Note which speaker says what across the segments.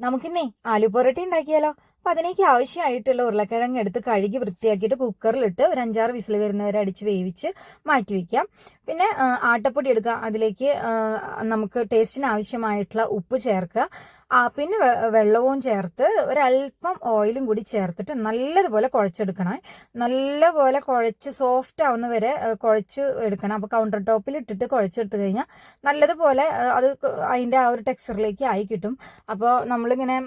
Speaker 1: നമുക്കിന്നേ ആലു പൊറോട്ട ഉണ്ടാക്കിയാലോ. അപ്പൊ അതിനേക്ക് ആവശ്യമായിട്ടുള്ള ഉരുളക്കിഴങ്ങ് എടുത്ത് കഴുകി വൃത്തിയാക്കിയിട്ട് കുക്കറിലിട്ട് ഒരു അഞ്ചാറ് വിസിൽ വരുന്നവരെ അടിച്ച് വേവിച്ച് മാറ്റി വെക്കാം. പിന്നെ ആട്ടപ്പൊടി എടുക്കുക. അതിലേക്ക് നമുക്ക് ടേസ്റ്റിന് ആവശ്യമായിട്ടുള്ള ഉപ്പ് ചേർക്കുക. പിന്നെ വെള്ളവും ചേർത്ത് ഒരല്പം ഓയിലും കൂടി ചേർത്തിട്ട് നല്ലതുപോലെ കുഴച്ചെടുക്കണം. നല്ലപോലെ കുഴച്ച് സോഫ്റ്റ് ആവുന്ന വരെ കുഴച്ച് എടുക്കണം. അപ്പോൾ കൗണ്ടർ ടോപ്പിൽ ഇട്ടിട്ട് കുഴച്ചെടുത്ത് കഴിഞ്ഞാൽ നല്ലതുപോലെ അത് അതിന്റെ ആ ഒരു ടെക്സ്ചറിലേക്ക് ആയി കിട്ടും. അപ്പോൾ നമ്മളിങ്ങനെ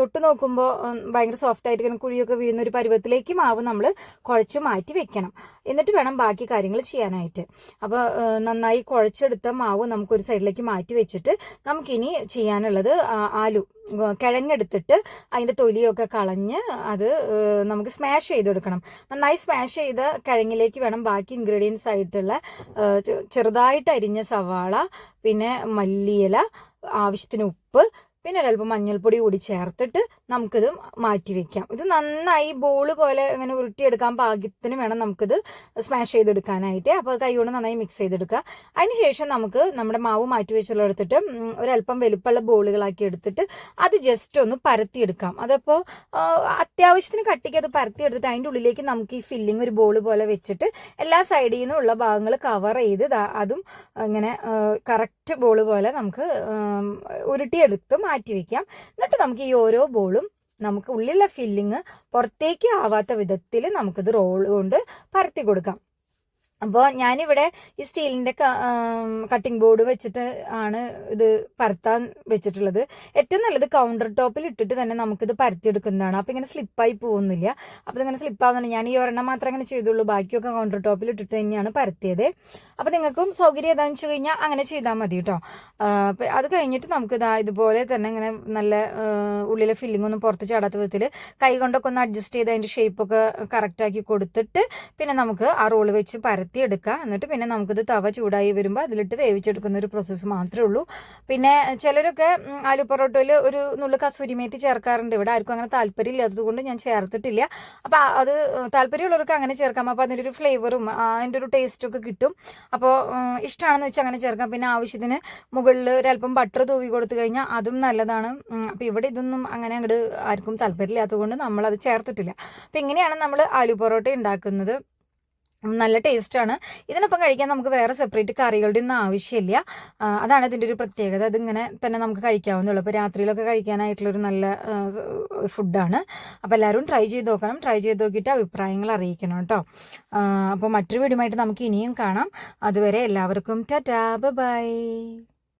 Speaker 1: തൊട്ട് നോക്കുമ്പോൾ ഭയങ്കര സോഫ്റ്റ് ആയിട്ട് ഇങ്ങനെ കുഴിയൊക്കെ വീഴുന്ന ഒരു പരുവത്തിലേക്ക് മാവ് നമ്മൾ കുഴച്ച് മാറ്റി വെക്കണം. എന്നിട്ട് വേണം ബാക്കി കാര്യങ്ങൾ ചെയ്യാനായിട്ട്. അപ്പോൾ നന്നായി കുഴച്ചെടുത്ത മാവ് നമുക്കൊരു സൈഡിലേക്ക് മാറ്റി വെച്ചിട്ട് നമുക്കിനി ചെയ്യാനുള്ളത് ആലു കിഴങ്ങെടുത്തിട്ട് അതിന്റെ തൊലിയൊക്കെ കളഞ്ഞ് അത് നമുക്ക് സ്മാഷ് ചെയ്ത് ചെയ്തെടുക്കണം നന്നായി സ്മാഷ് ചെയ്ത കിഴങ്ങിലേക്ക് വേണം ബാക്കി ഇൻഗ്രീഡിയൻസ് ആയിട്ടുള്ള ചെറുതായിട്ട് അരിഞ്ഞ സവാള പിന്നെ മല്ലിയില ആവശ്യത്തിന് ഉപ്പ് പിന്നെ ഒരല്പം മഞ്ഞൾപ്പൊടി കൂടി ചേർത്തിട്ട് നമുക്കിത് മാറ്റി വെക്കാം. ഇത് നന്നായി ബോൾ പോലെ ഇങ്ങനെ ഉരുട്ടിയെടുക്കാൻ പാകത്തിന് വേണം നമുക്കിത് സ്മാഷ് ചെയ്തെടുക്കാനായിട്ട്. അപ്പോൾ കൈ കൊണ്ട് നന്നായി മിക്സ് ചെയ്തെടുക്കുക. അതിനുശേഷം നമുക്ക് നമ്മുടെ മാവ് മാറ്റി വെച്ചുള്ളെടുത്തിട്ട് ഒരല്പം വലുപ്പമുള്ള ബോളുകളാക്കി എടുത്തിട്ട് അത് ജസ്റ്റ് ഒന്ന് പരത്തിയെടുക്കാം. അതപ്പോൾ അത്യാവശ്യത്തിന് കട്ടിക്ക് അത് പരത്തിയെടുത്തിട്ട് അതിന്റെ ഉള്ളിലേക്ക് നമുക്ക് ഈ ഫില്ലിങ് ഒരു ബോൾ പോലെ വെച്ചിട്ട് എല്ലാ സൈഡിൽ നിന്നുള്ള ഭാഗങ്ങൾ കവർ ചെയ്ത് അതും ഇങ്ങനെ കറക്റ്റ് ബോൾ പോലെ നമുക്ക് ഉരുട്ടിയെടുത്ത് മാറ്റി വെക്കാം. എന്നിട്ട് നമുക്ക് ഈ ഓരോ ബോളും നമുക്ക് ഉള്ളിലെ ഫില്ലിങ് പുറത്തേക്ക് ആവാത്ത വിധത്തിൽ നമുക്കിത് റോൾ കൊണ്ട് പരത്തി കൊടുക്കാം. അപ്പോൾ ഞാനിവിടെ ഈ സ്റ്റീലിന്റെ കട്ടിംഗ് ബോർഡ് വെച്ചിട്ട് ആണ് ഇത് പരത്താൻ വെച്ചിട്ടുള്ളത്. ഏറ്റവും നല്ലത് കൗണ്ടർ ടോപ്പിൽ ഇട്ടിട്ട് തന്നെ നമുക്കിത് പരത്തിയെടുക്കുന്നതാണ്. അപ്പോൾ ഇങ്ങനെ സ്ലിപ്പായി പോകുന്നില്ല. അപ്പോൾ ഇതിങ്ങനെ സ്ലിപ്പാവുന്നുണ്ട് ഞാൻ ഈ ഒരെണ്ണം മാത്രമേ അങ്ങനെ ചെയ്തുള്ളൂ. ബാക്കിയൊക്കെ കൗണ്ടർ ടോപ്പിൽ ഇട്ടിട്ട് തന്നെയാണ് പരത്തിയത്. അപ്പോൾ നിങ്ങൾക്കും സൗകര്യം ഏതാണെന്ന് വെച്ച് കഴിഞ്ഞാൽ അങ്ങനെ ചെയ്താൽ മതി കേട്ടോ അപ്പോൾ അത് കഴിഞ്ഞിട്ട് നമുക്ക് ഇതാ ഇതുപോലെ തന്നെ ഇങ്ങനെ നല്ല ഉള്ളിലെ ഫില്ലിംഗ് ഒന്നും പുറത്ത് ചാടാത്ത വിധത്തിൽ കൈ കൊണ്ടൊക്കെ ഒന്ന് അഡ്ജസ്റ്റ് ചെയ്ത് അതിന്റെ ഷേപ്പൊക്കെ കറക്റ്റാക്കി കൊടുത്തിട്ട് പിന്നെ നമുക്ക് ആ റോൾ വെച്ച് പരത്തി. എടുക്കുക എന്നിട്ട് പിന്നെ നമുക്കിത് തവ ചൂടായി വരുമ്പോൾ അതിലിട്ട് വേവിച്ചെടുക്കുന്ന ഒരു പ്രോസസ്സ് മാത്രമേ ഉള്ളൂ. പിന്നെ ചിലരൊക്കെ ആലു പൊറോട്ടയിൽ ഒരു നുള്ളു കസൂരി മേത്തി ചേർക്കാറുണ്ട്. ഇവിടെ ആർക്കും അങ്ങനെ താല്പര്യം ഇല്ലാത്തതുകൊണ്ട് ഞാൻ ചേർത്തിട്ടില്ല. അപ്പോൾ അത് താല്പര്യമുള്ളവർക്ക് അങ്ങനെ ചേർക്കാം. അപ്പോൾ അതിന്റെ ഒരു ഫ്ലേവറും അതിന്റെ ഒരു ടേസ്റ്റും ഒക്കെ കിട്ടും. അപ്പോൾ ഇഷ്ടമാണെന്ന് വെച്ചാൽ അങ്ങനെ ചേർക്കാം. പിന്നെ ആവശ്യത്തിന് മുകളിൽ ഒരല്പം ബട്ടർ തൂവി കൊടുത്തു കഴിഞ്ഞാൽ അതും നല്ലതാണ്. അപ്പോൾ ഇവിടെ ഇതൊന്നും അങ്ങനെ അങ്ങോട്ട് ആർക്കും താല്പര്യമില്ലാത്തതുകൊണ്ട് നമ്മളത് ചേർത്തിട്ടില്ല. അപ്പോൾ ഇങ്ങനെയാണ് നമ്മൾ ആലു പൊറോട്ട ഉണ്ടാക്കുന്നത്. നല്ല ടേസ്റ്റാണ്. ഇതിനൊപ്പം കഴിക്കാൻ നമുക്ക് വേറെ സെപ്പറേറ്റ് കറികളുടെ ഒന്നും ആവശ്യമില്ല. അതാണ് ഇതിന്റെ ഒരു പ്രത്യേകത. അതിങ്ങനെ തന്നെ നമുക്ക് കഴിക്കാവുന്നുള്ളൂ അപ്പോൾ രാത്രിയിലൊക്കെ കഴിക്കാനായിട്ടുള്ളൊരു നല്ല ഫുഡാണ് അപ്പോൾ എല്ലാവരും ട്രൈ ചെയ്ത് നോക്കണം. ട്രൈ ചെയ്ത് നോക്കിയിട്ട് അഭിപ്രായങ്ങൾ അറിയിക്കണം കേട്ടോ. അപ്പോൾ മറ്റൊരു വീഡിയോ നമുക്ക് ഇനിയും കാണാം. അതുവരെ എല്ലാവർക്കും ടാറ്റാ. ബൈ